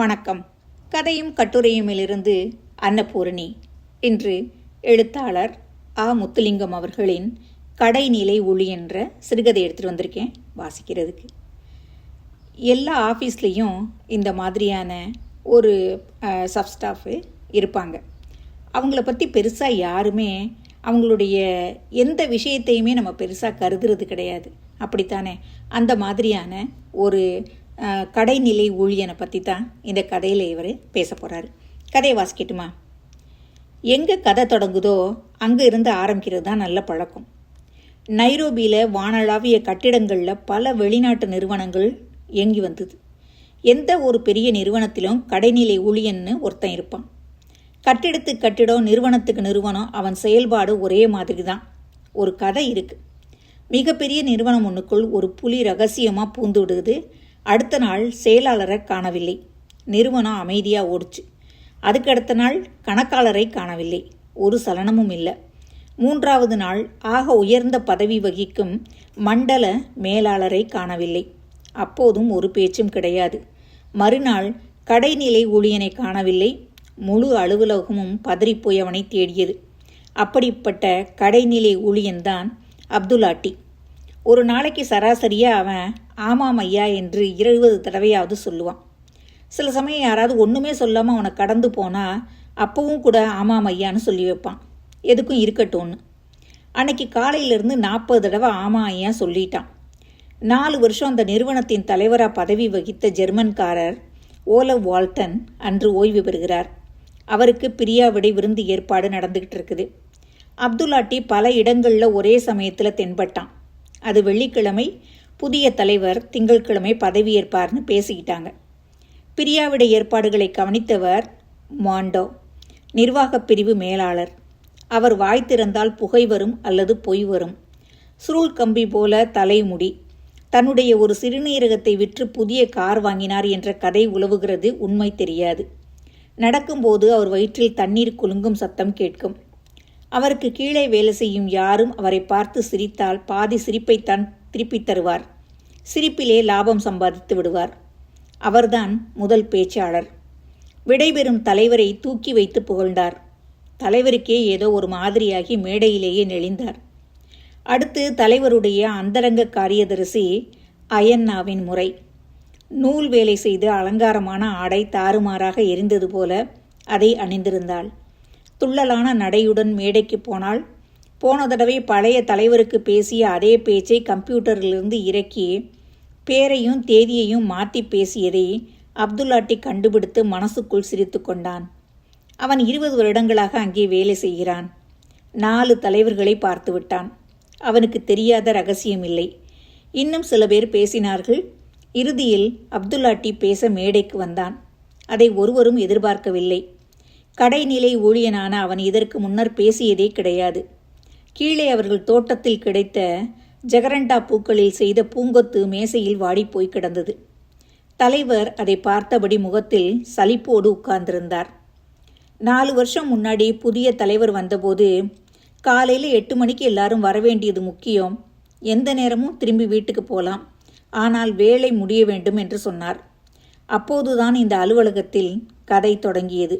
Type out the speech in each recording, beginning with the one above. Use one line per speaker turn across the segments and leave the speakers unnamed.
வணக்கம். கதையும் கட்டுரையுமிலிருந்து அன்னபூரணி. இன்று எழுத்தாளர் ஆ. முத்துலிங்கம் அவர்களின் கடைநிலை ஒளி என்ற சிறுகதை எடுத்துகிட்டு வந்திருக்கேன் வாசிக்கிறதுக்கு. எல்லா ஆஃபீஸ்லேயும் இந்த மாதிரியான ஒரு சப்ஸ்டாஃபு இருப்பாங்க. அவங்கள பற்றி பெருசாக யாருமே அவங்களுடைய எந்த விஷயத்தையுமே நம்ம பெருசாக கருதுறது கிடையாது. அப்படித்தானே? அந்த மாதிரியான ஒரு கடைநிலை ஊழியனை பற்றி தான் இந்த கதையில் இவர் பேச போகிறாரு கதையை வாசிக்கட்டுமா? எங்கே கதை தொடங்குதோ அங்கே இருந்து ஆரம்பிக்கிறது தான் நல்ல பழக்கம். நைரோபியில் வானளாவிய கட்டிடங்களில் பல வெளிநாட்டு நிறுவனங்கள் இயங்கி வந்தது. எந்த ஒரு பெரிய நிறுவனத்திலும் கடைநிலை ஊழியன்னு ஒருத்தன் இருப்பான். கட்டிடத்துக்கு கட்டிடம் நிறுவனத்துக்கு நிறுவனம் அவன் செயல்பாடு ஒரே மாதிரி தான் ஒரு கதை இருக்குது மிகப்பெரிய நிறுவனம் ஒன்றுக்குள் ஒரு புலி ரகசியமாக பூந்து விடுது. அடுத்த நாள் செயலாளரை காணவில்லை. நிறுவனம் அமைதியாக ஓடுச்சு. அதுக்கு அடுத்த நாள் கணக்காளரை காணவில்லை. ஒரு சலனமும் இல்லை. மூன்றாவது நாள் ஆக உயர்ந்த பதவி வகிக்கும் மண்டல மேலாளரை காணவில்லை. அப்போதும் ஒரு பேச்சும் கிடையாது. மறுநாள் கடைநிலை ஊழியனை காணவில்லை. முழு அலுவலகமும் பதறிப்போய் அவனை தேடியது. அப்படிப்பட்ட கடைநிலை ஊழியன்தான் அப்துல்லாட்டி ஒரு நாளைக்கு சராசரியாக அவன் ஆமாம் ஐயா என்று இருபது தடவையாவது சொல்லுவான். சில சமயம் யாராவது ஒன்றுமே சொல்லாமல் அவனை கடந்து போனால் அப்பவும் கூட ஆமாம் ஐயான்னு சொல்லி வைப்பான். எதுக்கும் இருக்கட்டும்னு. அன்னைக்கு காலையிலேருந்து நாற்பது தடவை ஆமாம் ஐயா சொல்லிட்டான். நாலு வருஷம் அந்த நிறுவனத்தின் தலைவராக பதவி வகித்த ஜெர்மன்காரர் ஓலவ் வால்டன் அன்று ஓய்வு பெறுகிறார். அவருக்கு பிரியாவிடை விருந்து ஏற்பாடு நடந்துகிட்டு இருக்குது. அப்துல்லாட்டி பல இடங்களில் ஒரே சமயத்தில் தென்பட்டான். அது வெள்ளிக்கிழமை புதிய தலைவர் திங்கட்கிழமை பதவியேற்பார்னு பேசிக்கிட்டாங்க. பிரியாவிட ஏற்பாடுகளை கவனித்தவர் மாண்டோ நிர்வாகப் பிரிவு மேலாளர். அவர் வாய் திறந்தால் புகை வரும் அல்லது பொய் வரும். சுருள் கம்பி போல தலைமுடி. தன்னுடைய ஒரு சிறுநீரகத்தை விற்று புதிய கார் வாங்கினார் என்ற கதை உலவுகிறது உண்மை தெரியாது. நடக்கும்போது அவர் வயிற்றில் தண்ணீர் குலுங்கும் சத்தம் கேட்கும். அவருக்கு கீழே வேலை செய்யும் யாரும் அவரை பார்த்து சிரித்தால் பாதி சிரிப்பைத்தான் திருப்பித் தருவார் சிரிப்பிலே லாபம் சம்பாதித்து விடுவார். அவர்தான் முதல் பேச்சாளர். விடைபெறும் தலைவரை தூக்கி வைத்து புகழ்ந்தார். தலைவருக்கே ஏதோ ஒரு மாதிரியாகி மேடையிலேயே நெளிந்தார். அடுத்து தலைவருடைய அந்தரங்க காரியதரிசி அயன்னாவின் முறை. நூல் வேலை செய்து அலங்காரமான ஆடை தாறுமாறாக எரிந்தது போல அதை அணிந்திருந்தாள். துள்ளலான நடையுடன் மேடைக்கு போனால் போன தடவை பழைய தலைவருக்கு பேசிய அதே பேச்சை கம்ப்யூட்டரிலிருந்து இறக்கி பேரையும் தேதியையும் மாற்றி பேசியதை அப்துல்லாட்டி கண்டுபிடித்து மனசுக்குள் சிரித்து கொண்டான். அவன் இருபது வருடங்களாக அங்கே வேலை செய்கிறான். நாலு தலைவர்களை பார்த்து விட்டான். அவனுக்கு தெரியாத ரகசியம் இல்லை இன்னும் சில பேர் பேசினார்கள். இறுதியில் அப்துல்லாட்டி பேச மேடைக்கு வந்தான். அதை ஒருவரும் எதிர்பார்க்கவில்லை. கடைநிலை ஊழியனான அவன் இதற்கு முன்னர் பேசியதே கிடையாது. கீழே அவர்கள் தோட்டத்தில் கிடைத்த ஜெகரண்டா பூக்களில் செய்த பூங்கொத்து மேசையில் வாடிப்போய் கிடந்தது. தலைவர் அதை பார்த்தபடி முகத்தில் சலிப்போடு உட்கார்ந்திருந்தார். நாலு வருஷம் முன்னாடி புதிய தலைவர் வந்தபோது காலையில் எட்டு மணிக்கு எல்லாரும் வரவேண்டியது முக்கியம். எந்த நேரமும் திரும்பி வீட்டுக்கு போகலாம் ஆனால் வேலை முடிய வேண்டும் என்று சொன்னார். அப்போதுதான் இந்த அலுவலகத்தில் கதை தொடங்கியது.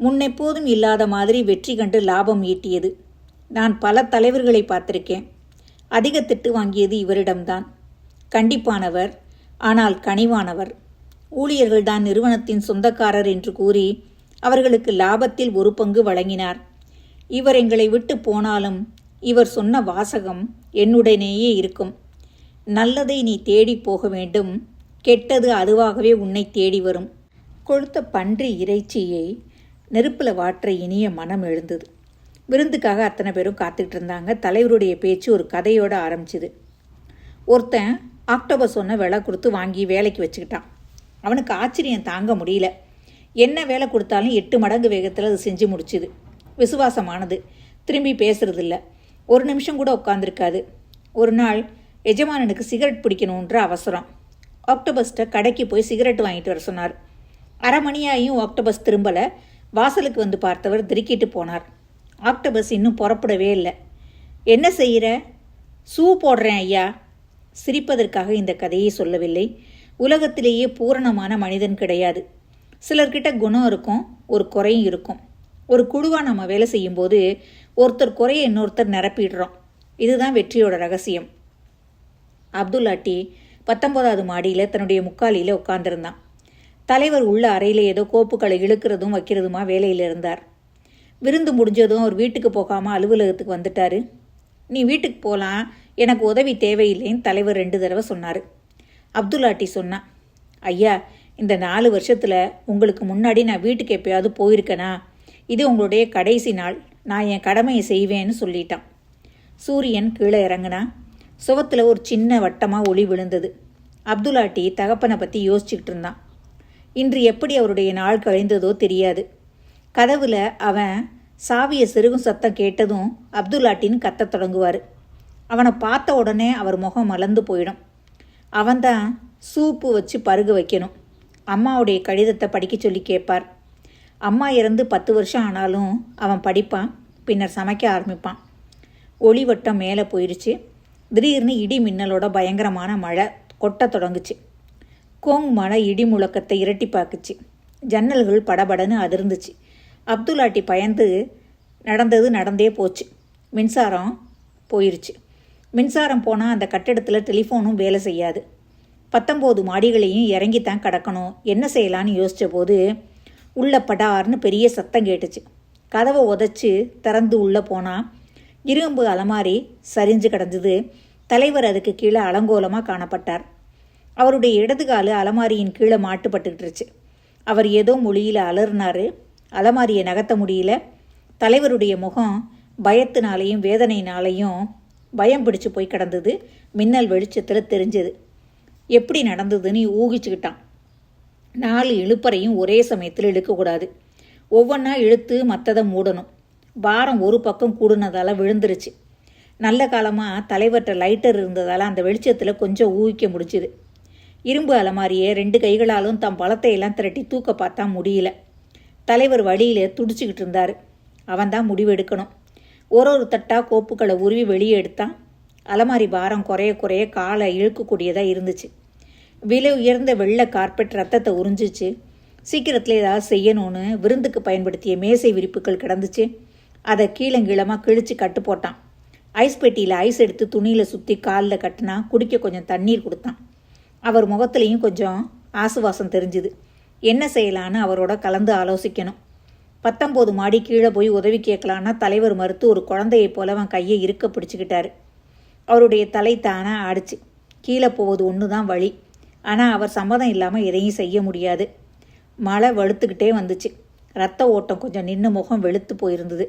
முன்னெப்போதும் இல்லாத மாதிரி வெற்றி கண்டு லாபம் ஈட்டியது. நான் பல தலைவர்களை பார்த்திருக்கேன். அதிக திட்டு வாங்கியது இவரிடம்தான். கண்டிப்பானவர் ஆனால் கனிவானவர். ஊழியர்கள்தான் நிறுவனத்தின் சொந்தக்காரர் என்று கூறி அவர்களுக்கு லாபத்தில் ஒரு பங்கு வழங்கினார். இவர் எங்களை விட்டு போனாலும் இவர் சொன்ன வாசகம் என்னுடனேயே இருக்கும். நல்லதை நீ தேடி போக வேண்டும். கெட்டது அதுவாகவே உன்னை தேடி வரும். கொளுத்த பன்றி இறைச்சியை நெருப்பில் வாற்ற இனிய மனம் எழுந்தது. விருந்துக்காக அத்தனை பேரும் காத்துக்கிட்டு இருந்தாங்க. தலைவருடைய பேச்சு ஒரு கதையோட ஆரம்பிச்சுது. ஒருத்தன் ஆக்டோபஸ் சொன்ன விலை கொடுத்து வாங்கி வேலைக்கு வச்சுக்கிட்டான். அவனுக்கு ஆச்சரியம் தாங்க முடியல. என்ன வேலை கொடுத்தாலும் எட்டு மடங்கு வேகத்தில் அது செஞ்சு முடிச்சுது. விசுவாசமானது. திரும்பி பேசுறதில்ல. ஒரு நிமிஷம் கூட உட்காந்துருக்காது ஒரு நாள் எஜமானனுக்கு சிகரெட் பிடிக்கணுன்ற அவசரம். ஆக்டோபஸ்ட்டை கடைக்கு போய் சிகரெட் வாங்கிட்டு வர சொன்னார். அரை மணியாயும் ஆக்டோபஸ் திரும்பலை. வாசலுக்கு வந்து பார்த்தவர் திருக்கிட்டு போனார். ஆக்டபஸ் இன்னும் புறப்படவே இல்லை. என்ன செய்கிற ஷூ போடுறேன் ஐயா. சிரிப்பதற்காக இந்த கதையை சொல்லவில்லை. உலகத்திலேயே பூரணமான மனிதன் கிடையாது. சிலர்கிட்ட குணம் இருக்கும் ஒரு குறையும் இருக்கும். ஒரு குழுவாக நம்ம வேலை செய்யும்போது ஒருத்தர் குறைய இன்னொருத்தர் நிரப்பிடுறோம். இதுதான் வெற்றியோட ரகசியம். அப்துல்லாட்டி பத்தொன்பதாவது மாடியில் தன்னுடைய முக்காலியில் உட்கார்ந்திருந்தான். தலைவர் உள்ள அறையில் ஏதோ கோப்புகளை இழுக்கிறதும் வைக்கிறதுமா வேலையில் இருந்தார். விருந்து முடிஞ்சதும் அவர் வீட்டுக்கு போகாமல் அலுவலகத்துக்கு வந்துட்டாரு. நீ வீட்டுக்கு போகலாம் எனக்கு உதவி தேவையில்லைன்னு தலைவர் ரெண்டு தடவை சொன்னார். அப்துல்லாட்டி சொன்னான் ஐயா இந்த நாலு வருஷத்தில் உங்களுக்கு முன்னாடி நான் வீட்டுக்கு எப்பயாவது போயிருக்கேனா? இது உங்களுடைய கடைசி நாள். நான் என் கடமையை செய்வேன்னு சொல்லிட்டான். சூரியன் கீழே இறங்குனா சுவத்தில் ஒரு சின்ன வட்டமாக ஒளி விழுந்தது. அப்துல்லாட்டி தகப்பனை பற்றி யோசிச்சுக்கிட்டு இருந்தான். இன்று எப்படி அவருடைய நாள் கழிந்ததோ தெரியாது. கதவுல அவன் சாவியை செருகும் சத்தம் கேட்டதும் அப்துல்லாட்டின்னு கத்தத் தொடங்குவார். அவனை பார்த்த உடனே அவர் முகம் மலர்ந்து போயிடும். அவன்தான் சூப்பு வச்சு பருக வைக்கணும். அம்மாவுடைய கடிதத்தை படிக்க சொல்லி கேட்பார். அம்மா இறந்து பத்து வருஷம் ஆனாலும் அவன் படிப்பான் பின்னர் சமைக்க ஆரம்பிப்பான். ஒளிவட்டம் மேலே போயிடுச்சு திடீர்னு இடி மின்னலோட பயங்கரமான மழை கொட்ட தொடங்குச்சு. கோங் மழை இடி முழக்கத்தை இரட்டி பார்க்குச்சு ஜன்னல்கள் படபடன்னு அதிர்ந்துச்சு. அப்துல்லாட்டி பயந்து நடந்தது நடந்தே போச்சு. மின்சாரம் போயிருச்சு. மின்சாரம் போனால் அந்த கட்டிடத்தில் டெலிஃபோனும் வேலை செய்யாது. பத்தொம்போது மாடிகளையும் இறங்கித்தான் கிடக்கணும். என்ன செய்யலான்னு யோசித்த போது உள்ள படார்னு பெரிய சத்தம் கேட்டுச்சு. கதவை உதச்சி திறந்து உள்ளே போனால் இரும்பு அலமாரி சரிஞ்சு கிடந்தது. தலைவர் அதுக்கு கீழே அலங்கோலமாக காணப்பட்டார். அவருடைய இடதுகாலு அலமாரியின் கீழே மாட்டுப்பட்டுக்கிட்டுருச்சு. அவர் ஏதோ மொழியில் அலறினார். அலமாரியை நகர்த்த முடியல. தலைவருடைய முகம் பயத்தினாலையும் வேதனையினாலையும் பயம் பிடிச்சு போய் கிடந்தது. மின்னல் வெளிச்சத்தில் தெரிஞ்சது. எப்படி நடந்ததுன்னு ஊகிச்சுக்கிட்டான். நாலு இழுப்பறையும் ஒரே சமயத்தில் இழுக்கக்கூடாது ஒவ்வொன்றா இழுத்து மற்றதை மூடணும். பாரம் ஒரு பக்கம் கூடுனதால் விழுந்துருச்சு. நல்ல காலமாக தலைவர்கிட்ட லைட்டர் இருந்ததால் அந்த வெளிச்சத்தில் கொஞ்சம் ஊகிக்க முடிஞ்சுது. இரும்பு அலமாரியை ரெண்டு கைகளாலும் தம் பழத்தையெல்லாம் திரட்டி தூக்க பார்த்தா முடியல. தலைவர் வழியில் துடிச்சுக்கிட்டு இருந்தார். அவன் தான் முடிவு எடுக்கணும். ஒரு ஒரு தட்டாக கோப்புகளை உருவி வெளியே எடுத்தான். அலமாரி பாரம் குறைய குறைய காலை இழுக்கக்கூடியதாக இருந்துச்சு. விலை உயர்ந்த வெள்ளை கார்பெட் ரத்தத்தை உறிஞ்சிச்சு. சீக்கிரத்தில் ஏதாவது செய்யணும்னு விருந்துக்கு பயன்படுத்திய மேசை விரிப்புகள் கிடந்துச்சு. அதை கீழங்கீழமாக கிழிச்சு கட்டு போட்டான். ஐஸ் பெட்டியில் ஐஸ் எடுத்து துணியில் சுற்றி காலில் கட்டினா குடிக்க கொஞ்சம் தண்ணீர் கொடுத்தான். அவர் முகத்துலேயும் கொஞ்சம் ஆசுவாசம் தெரிஞ்சுது. என்ன செய்யலான்னு அவரோட கலந்து ஆலோசிக்கணும். பத்தொம்போது மாடி கீழே போய் உதவி கேட்கலான்னா தலைவர் மறுத்து ஒரு குழந்தையைப் போல அவன் கையை இருக்க பிடிச்சிக்கிட்டாரு. அவருடைய தலை தானாக ஆடிச்சு கீழே போவது ஒன்று தான் வழி. ஆனால் அவர் சம்மதம் இல்லாமல் எதையும் செய்ய முடியாது. மழை வலுத்துக்கிட்டே வந்துச்சு. ரத்த ஓட்டம் கொஞ்சம் நின்று முகம் வெளுத்து போயிருந்தது.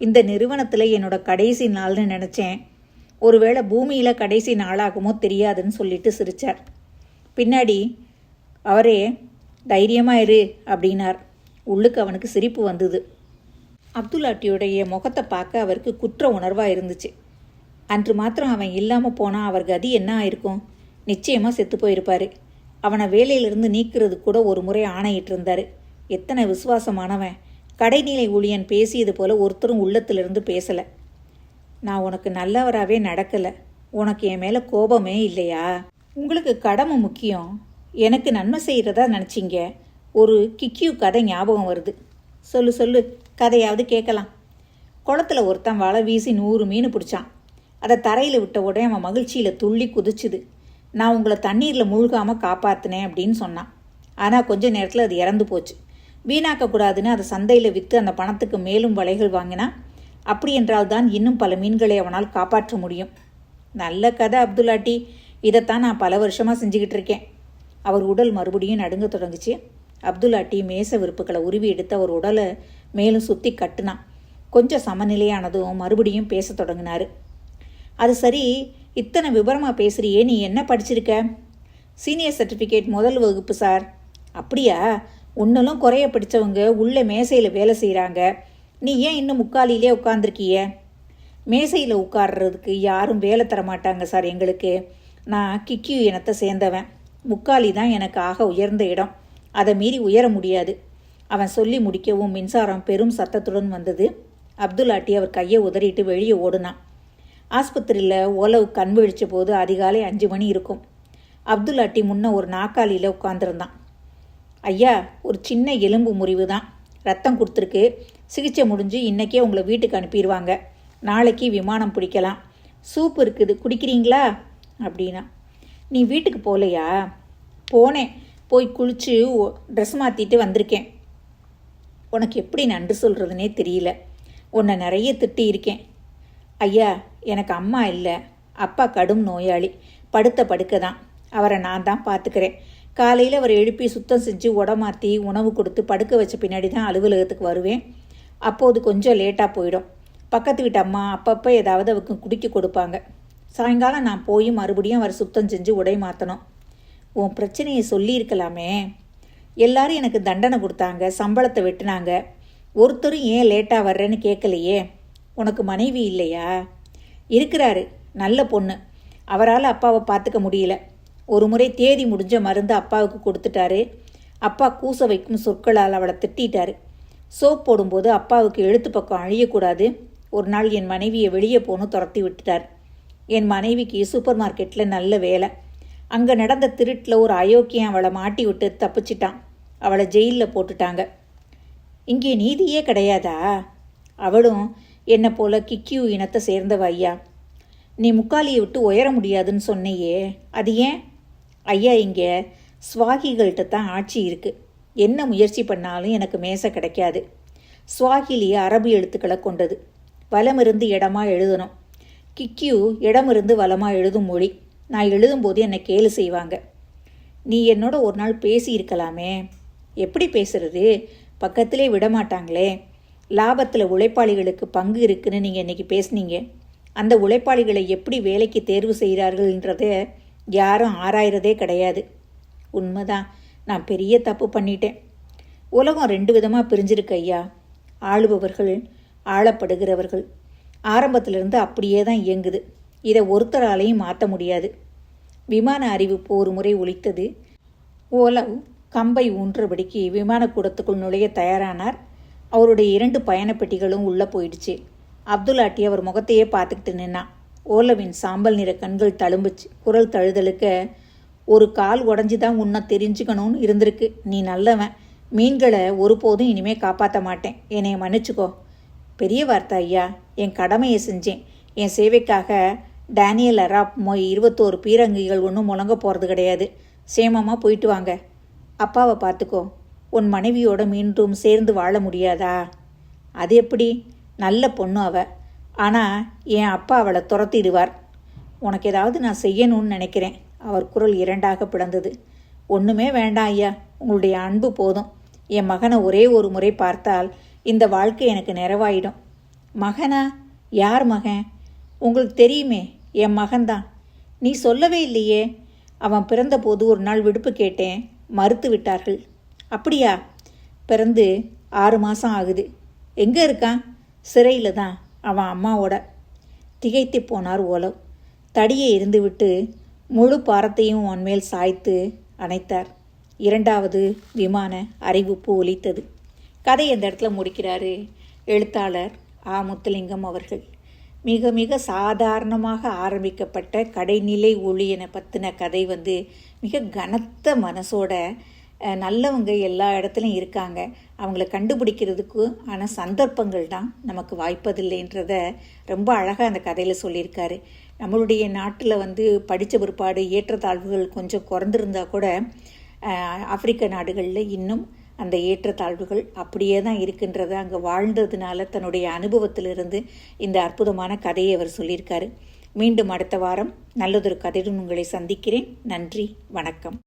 இந்த நிறுவனத்தில் என்னோட கடைசி நாள்னு நினச்சேன். ஒருவேளை பூமியில் கடைசி நாளாகுமோ தெரியாதுன்னு சொல்லிட்டு சிரித்தார் பின்னாடி அவரே தைரியமாக இரு அப்படின்னார். உள்ளுக்கு அவனுக்கு சிரிப்பு வந்தது. அப்துல்லாட்டியுடைய முகத்தை பார்க்க அவருக்கு குற்ற உணர்வாக இருந்துச்சு. அன்று மாத்திரம் அவன் இல்லாமல் போனால் அவர் கதி என்ன ஆயிருக்கும்? நிச்சயமாக செத்து போயிருப்பார். அவனை வேலையிலிருந்து நீக்கிறது கூட ஒரு முறை ஆணையிட்டு இருந்தார். எத்தனை விசுவாசமானவன். கடைநிலை ஊழியன் பேசியது போல ஒருத்தரும் உள்ளத்திலிருந்து பேசலை. நான் உனக்கு நல்லவராகவே நடக்கலை. உனக்கு என் மேலே கோபமே இல்லையா? உங்களுக்கு கடமை முக்கியம். எனக்கு நன்மை செய்கிறதா நினச்சிங்க? ஒரு கிக்கியூ கதை ஞாபகம் வருது. சொல்லு சொல்லு. கதையாவது கேட்கலாம். குளத்துல ஒருத்தன் வலை வீசி நூறு மீன் பிடிச்சான். அதை தரையில் விட்ட உடனே அவன் மகிழ்ச்சியில் துள்ளி குதிச்சுது. நான் உங்களை தண்ணீரில் மூழ்காமல் காப்பாற்றினேன் அப்படின்னு சொன்னான். ஆனால் கொஞ்ச நேரத்தில் அது இறந்து போச்சு. வீணாக்கக்கூடாதுன்னு அதை சந்தையில் விற்று அந்த பணத்துக்கு மேலும் வலைகள் வாங்கினா அப்படி என்றால் தான் இன்னும் பல மீன்களை அவனால் காப்பாற்ற முடியும். நல்ல கதை அப்துல்லாட்டி. இதைத்தான் நான் பல வருஷமாக செஞ்சுக்கிட்டு இருக்கேன். அவர் உடல் மறுபடியும் நடுங்க தொடங்குச்சு. அப்துல்லாட்டி மேச விருப்புகளை உருவி எடுத்து அவர் உடலை மேலும் சுற்றி கட்டுனான். கொஞ்சம் சமநிலையானதும் மறுபடியும் பேச தொடங்கினார். அது சரி இத்தனை விவரமாக பேசுகிறியே நீ என்ன படிச்சிருக்க? சீனியர் சர்டிஃபிகேட் முதல் வகுப்பு சார். அப்படியா? உன்னலும் குறைய படித்தவங்க உள்ள மேசையில் வேலை செய்கிறாங்க நீ ஏன் இன்னும் முக்காலிலே உட்காந்துருக்கிய மேசையில் உட்கார்றதுக்கு யாரும் வேலை தர மாட்டாங்க சார் எங்களுக்கு. நான் கிக்கியூ இனத்தை சேர்ந்தவன். முக்காலி தான் எனக்கு ஆக உயர்ந்த இடம். அதை மீறி உயர முடியாது. அவன் சொல்லி முடிக்கவும் மின்சாரம் பெரும் சத்தத்துடன் வந்தது. அப்துல்லாட்டி அவர் கையை உதறிட்டு வெளியே ஓடுனான். ஆஸ்பத்திரியில் ஓலவு கண் விழிச்ச போது அதிகாலை அஞ்சு மணி இருக்கும். அப்துல்லாட்டி முன்ன ஒரு நாக்காளியில் உட்காந்துருந்தான் ஐயா ஒரு சின்ன எலும்பு முறிவு தான் ரத்தம் கொடுத்துருக்கு. சிகிச்சை முடிஞ்சு இன்றைக்கே உங்களை வீட்டுக்கு அனுப்பிடுவாங்க நாளைக்கு விமானம் பிடிக்கலாம். சூப் இருக்குது. குடிக்கிறீங்களா? அப்படின்னா நீ வீட்டுக்கு போகலையா போனேன். போய் குளித்து ட்ரெஸ் மாற்றிட்டு வந்திருக்கேன். உனக்கு எப்படி நன்றி சொல்கிறதுனே தெரியல. உன்னை நிறைய திட்டி இருக்கேன் ஐயா எனக்கு அம்மா இல்லை. அப்பா கடும் நோயாளி. படுத்த படுக்க தான். அவரை நான் தான் பார்த்துக்கிறேன். காலையில் அவரை எழுப்பி சுத்தம் செஞ்சு உடமாற்றி உணவு கொடுத்து படுக்க வச்ச பின்னாடி தான் அலுவலகத்துக்கு வருவேன். அப்போது கொஞ்சம் லேட்டாக போயிடும். பக்கத்து வீட்டு அம்மா அப்பப்போ ஏதாவது அவருக்கு குடிக்க கொடுப்பாங்க. சாயங்காலம் நான் போய் மறுபடியும் அவர் சுத்தம் செஞ்சு உடை மாற்றணும் உன் பிரச்சனையை சொல்லியிருக்கலாமே. எல்லாரும் எனக்கு தண்டனை கொடுத்தாங்க சம்பளத்தை வெட்டினாங்க. ஒருத்தரும் ஏன் லேட்டாக வர்றேன்னு கேட்கலையே. உனக்கு மனைவி இல்லையா? இருக்கிறாரு நல்ல பொண்ணு. அவரால் அப்பாவை பார்த்துக்க முடியல. ஒரு முறை தேதி முடிஞ்ச மருந்து அப்பாவுக்கு கொடுத்துட்டாரு. அப்பா கூச வைக்கும் சொற்களால் அவளை திட்டாரு சோப் போடும்போது அப்பாவுக்கு எழுத்து பக்கம் அழியக்கூடாது. ஒரு நாள் என் மனைவியை வெளியே போகணும் துரத்தி விட்டுட்டார். என் மனைவிக்கு சூப்பர் மார்க்கெட்டில் நல்ல வேலை. அங்கே நடந்த திருட்டில் ஒரு அயோக்கியம் அவளை மாட்டி விட்டு தப்பிச்சிட்டான். அவளை ஜெயிலில் போட்டுட்டாங்க. இங்கே நீதியே கிடையாதா? அவளும் என்னை போல கிக்கியூ இனத்தை சேர்ந்தவ ஐயா. நீ முக்காலியை விட்டு உயர முடியாதுன்னு சொன்னையே. அது ஏன்? ஐயா இங்கே ஸ்வாகிகள்கிட்ட தான் ஆட்சி இருக்குது என்ன முயற்சி பண்ணாலும் எனக்கு மேசை கிடைக்காது. ஸ்வாகிலி அரபு எழுத்துக்களை கொண்டது. வலமிருந்து இடமா எழுதணும். கிக்கியூ இடமிருந்து வலமாக எழுதும் மொழி. நான் எழுதும்போது என்னை கேலு செய்வாங்க. நீ என்னோட ஒரு நாள் பேசியிருக்கலாமே எப்படி பேசுறது? பக்கத்திலே விட மாட்டாங்களே. லாபத்தில் உழைப்பாளிகளுக்கு பங்கு இருக்குன்னு நீங்கள் இன்றைக்கி பேசுனீங்க? அந்த உழைப்பாளிகளை எப்படி வேலைக்கு தேர்வு செய்கிறார்கள்ன்றத யாரும் ஆராயிறதே கிடையாது. உண்மைதான். நான் பெரிய தப்பு பண்ணிட்டேன். உலகம் ரெண்டு விதமாக பிரிஞ்சிருக்கு ஐயா. ஆளுபவர்கள் ஆளப்படுகிறவர்கள். ஆரம்பத்திலிருந்து அப்படியே தான் இயங்குது. இதை ஒருத்தராலையும் மாற்ற முடியாது. விமான அறிவிப்பு ஒரு முறை ஒழித்தது ஓலவ் கம்பை ஊன்றபடிக்கு விமானக்கூடத்துக்குள் நுழைய தயாரானார். அவருடைய இரண்டு பயணப்பெட்டிகளும் உள்ளே போயிடுச்சு. அப்துல்லாட்டி அவர் முகத்தையே பார்த்துக்கிட்டு நின்னான். ஓலவின் சாம்பல் நிற கண்கள் தழும்புச்சு. குரல் தழுதலுக்க ஒரு கால் உடஞ்சி தான் உன்னை தெரிஞ்சுக்கணும்னு இருந்திருக்கு. நீ நல்லவன். மீன்களை ஒருபோதும் இனிமே காப்பாற்ற மாட்டேன். என்னைய மன்னிச்சுக்கோ. பெரிய வார்த்தை ஐயா என் கடமையை செஞ்சேன். என் சேவைக்காக டேனியல் அராப் மொய் இருபத்தோரு பீரங்கிகள் ஒன்றும் முழங்க போகிறது கிடையாது. சேமமாக போயிட்டு வாங்க. அப்பாவை பார்த்துக்கோ. உன் மனைவியோட மீண்டும் சேர்ந்து வாழ முடியாதா? அது எப்படி? நல்ல பொண்ணு அவ. ஆனால் என் அப்பா அவளை துரத்திடுவார். உனக்கு ஏதாவது நான் செய்யணும்னு நினைக்கிறேன். அவர் குரல் இரண்டாக பிளந்தது. ஒன்றுமே வேண்டாம் ஐயா. உங்களுடைய அன்பு போதும். என் மகனை ஒரே ஒரு முறை பார்த்தால் இந்த வாழ்க்கை எனக்கு நிறைவாயிடும். மகனா? யார் மகன்? உங்களுக்கு தெரியுமே என் மகன்தான். நீ சொல்லவே இல்லையே அவன் பிறந்தபோது ஒரு நாள் விடுப்பு கேட்டேன் மறுத்து விட்டார்கள். அப்படியா? பிறந்து ஆறு மாதம் ஆகுது. எங்கே இருக்கான்? சிறையில் தான் அவன் அம்மாவோட. திகைத்து போனார் ஓலவ் தடியை இருந்துவிட்டு முழு பாரத்தையும் மேல் சாய்த்து அணைத்தார். இரண்டாவது விமான அறிவிப்பு ஒலித்தது. கதை அந்த இடத்துல முடிக்கிறாரு? எழுத்தாளர் ஆ. முத்துலிங்கம் அவர்கள். மிக மிக சாதாரணமாக ஆரம்பிக்கப்பட்ட கடைநிலை ஊழியனை பற்றின கதை வந்து மிக கனத்த மனசோட நல்லவங்க எல்லா இடத்துலையும் இருக்காங்க. அவங்கள கண்டுபிடிக்கிறதுக்கு ஆன சந்தர்ப்பங்கள் தான் நமக்கு வாய்ப்பதில்லைன்றத ரொம்ப அழகாக அந்த கதையில் சொல்லியிருக்காரு. நம்மளுடைய நாட்டில் வந்து படித்த பிற்பாடு ஏற்றத்தாழ்வுகள் கொஞ்சம் குறைந்திருந்தா கூட ஆப்பிரிக்க நாடுகளில் இன்னும் அந்த ஏற்றத்தாழ்வுகள் அப்படியே தான் இருக்கின்றது. அங்கே வாழ்ந்ததுனால தன்னுடைய அனுபவத்திலிருந்து இந்த அற்புதமான கதையை அவர் சொல்லியிருக்காரு. மீண்டும் அடுத்த வாரம் நல்லதொரு கதையுடன் உங்களை சந்திக்கிறேன். நன்றி வணக்கம்.